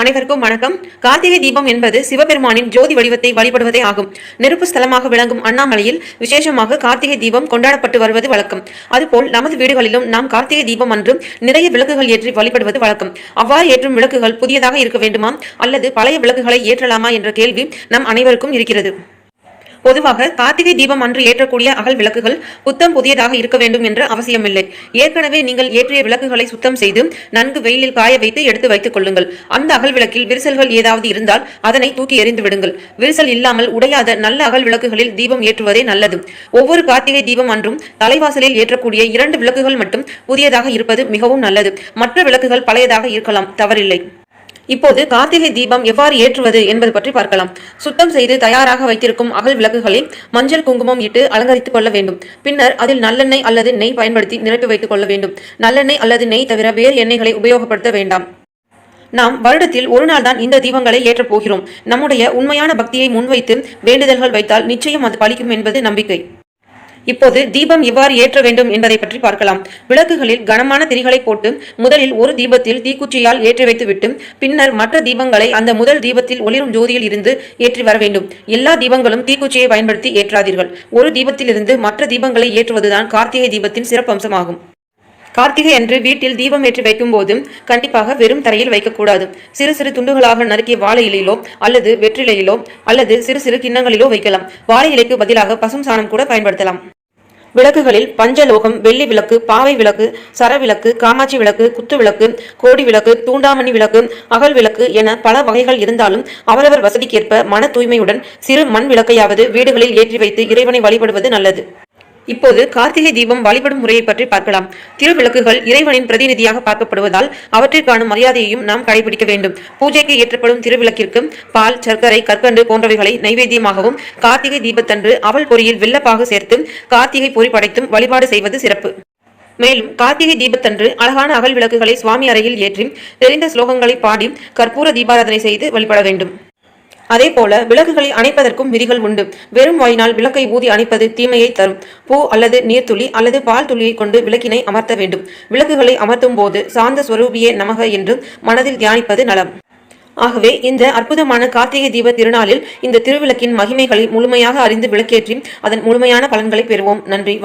அனைவருக்கும் வணக்கம். கார்த்திகை தீபம் என்பது சிவபெருமானின் ஜோதி வடிவத்தை வழிபடுவதே ஆகும். நெருப்பு ஸ்தலமாக விளங்கும் அண்ணாமலையில் விசேஷமாக கார்த்திகை தீபம் கொண்டாடப்பட்டு வருவது வழக்கம். அதுபோல் நமது வீடுகளிலும் நாம் கார்த்திகை தீபம் அன்றும் நிறைய விளக்குகள் ஏற்றி வழிபடுவது வழக்கம். அவ்வாறு ஏற்றும் விளக்குகள் புதியதாக இருக்க வேண்டுமா? அல்லது பழைய விளக்குகளை ஏற்றலாமா? என்ற கேள்வி நம் அனைவருக்கும் இருக்கிறது. பொதுவாக கார்த்திகை தீபம் அன்று ஏற்றக்கூடிய அகல் விளக்குகள் புத்தம் புதியதாக இருக்க வேண்டும் என்று அவசியமில்லை. ஏற்கனவே நீங்கள் ஏற்றிய விளக்குகளை சுத்தம் செய்து நன்கு வெயிலில் காய வைத்து எடுத்து வைத்துக் கொள்ளுங்கள். அந்த அகல் விளக்கில் விரிசல்கள் ஏதாவது இருந்தால் அதனை தூக்கி எறிந்து விடுங்கள். விரிசல் இல்லாமல் உடையாத நல்ல அகல் விளக்குகளில் தீபம் ஏற்றுவதே நல்லது. ஒவ்வொரு கார்த்திகை தீபம் அன்றும் தலைவாசலில் ஏற்றக்கூடிய இரண்டு விளக்குகள் மட்டும் புதியதாக இருப்பது மிகவும் நல்லது. மற்ற விளக்குகள் பழையதாக இருக்கலாம் தவறில்லை. இப்போது கார்த்திகை தீபம் எவ்வாறு ஏற்றுவது என்பது பற்றி பார்க்கலாம். சுத்தம் செய்து தயாராக வைத்திருக்கும் அகல் விளக்குகளில் மஞ்சள் குங்குமம் இட்டு அலங்கரித்துக் கொள்ள வேண்டும். பின்னர் அதில் நல்லெண்ணெய் அல்லது நெய் பயன்படுத்தி நிரப்பி வைத்துக் கொள்ள வேண்டும். நல்லெண்ணெய் அல்லது நெய் தவிர வேறு எண்ணெய்களை உபயோகப்படுத்த வேண்டாம். நாம் வருடத்தில் ஒரு நாள் தான் இந்த தீபங்களை ஏற்றப் போகிறோம். நம்முடைய உண்மையான பக்தியை முன்வைத்து வேண்டுதல்கள் வைத்தால் நிச்சயம் அது பலிக்கும் என்பது நம்பிக்கை. இப்போது தீபம் எவ்வாறு ஏற்ற வேண்டும் என்பதை பற்றி பார்க்கலாம். விளக்குகளில் கனமான திரிகளை போட்டு முதலில் ஒரு தீபத்தில் தீக்குச்சியால் ஏற்றி வைத்துவிட்டு பின்னர் மற்ற தீபங்களை அந்த முதல் தீபத்தில் ஒளிரும் ஜோதியில் இருந்து ஏற்றி வர வேண்டும். எல்லா தீபங்களும் தீக்குச்சியை பயன்படுத்தி ஏற்றாதீர்கள். ஒரு தீபத்திலிருந்து மற்ற தீபங்களை ஏற்றுவதுதான் கார்த்திகை தீபத்தின் சிறப்பம்சமாகும் கார்த்திகை அன்று வீட்டில் தீபம் ஏற்றி வைக்கும் போதும் கண்டிப்பாக வெறும் தரையில் வைக்கக்கூடாது. சிறு சிறு துண்டுகளாக நறுக்கிய வாழை இலையிலோ அல்லது வெற்றிலையிலோ அல்லது சிறு சிறு கிண்ணங்களிலோ வைக்கலாம். வாழை இலைக்கு பதிலாக பசும் சாணம் கூட பயன்படுத்தலாம். விளக்குகளில் பஞ்சலோகம் வெள்ளி விளக்கு பாவை விளக்கு சர விளக்கு காமாட்சி விளக்கு குத்து விளக்கு கோடி விளக்கு தூண்டாமணி விளக்கு அகல் விளக்கு என பல வகைகள் இருந்தாலும் அவரவர் வசதிக்கேற்ப மன தூய்மையுடன் சிறு மண் விளக்கையாவது வீடுகளில் ஏற்றி வைத்து இறைவனை வழிபடுவது நல்லது. இப்போது கார்த்திகை தீபம் வழிபடும் முறையை பற்றி பார்க்கலாம். திருவிளக்குகள் இறைவனின் பிரதிநிதியாக பார்க்கப்படுவதால் அவற்றிற்கான மரியாதையையும் நாம் கடைபிடிக்க வேண்டும். பூஜைக்கு ஏற்றப்படும் திருவிளக்கிற்கு பால் சர்க்கரை கற்கண்டு போன்றவைகளை நைவேத்தியமாகவும் கார்த்திகை தீபத்தன்று அவல் பொரியில் வெள்ளப்பாக சேர்த்து கார்த்திகை பொறி படைத்தும் வழிபாடு செய்வது சிறப்பு. மேலும் கார்த்திகை தீபத்தன்று அழகான அகல் விளக்குகளை சுவாமி அறையில் ஏற்றி தெரிந்த ஸ்லோகங்களை பாடி கற்பூர தீபாராதனை செய்து வழிபட வேண்டும். அதே போல விளக்குகளை அணைப்பதற்கும் விதிகள் உண்டு. வெறும் வாயினால் விளக்கை ஊதி அணைப்பது தீமையை தரும். பூ அல்லது நீர்த்துளி அல்லது பால் துளியை கொண்டு விளக்கினை அமர்த்த வேண்டும். விளக்குகளை அமர்த்தும் போது சாந்த ஸ்வரூபியே நமக என்று மனதில் தியானிப்பது நலம். ஆகவே இந்த அற்புதமான கார்த்திகை தீப திருநாளில் இந்த திருவிளக்கின் மகிமைகளை முழுமையாக அறிந்து விளக்கேற்றி அதன் முழுமையான பலன்களை பெறுவோம். நன்றி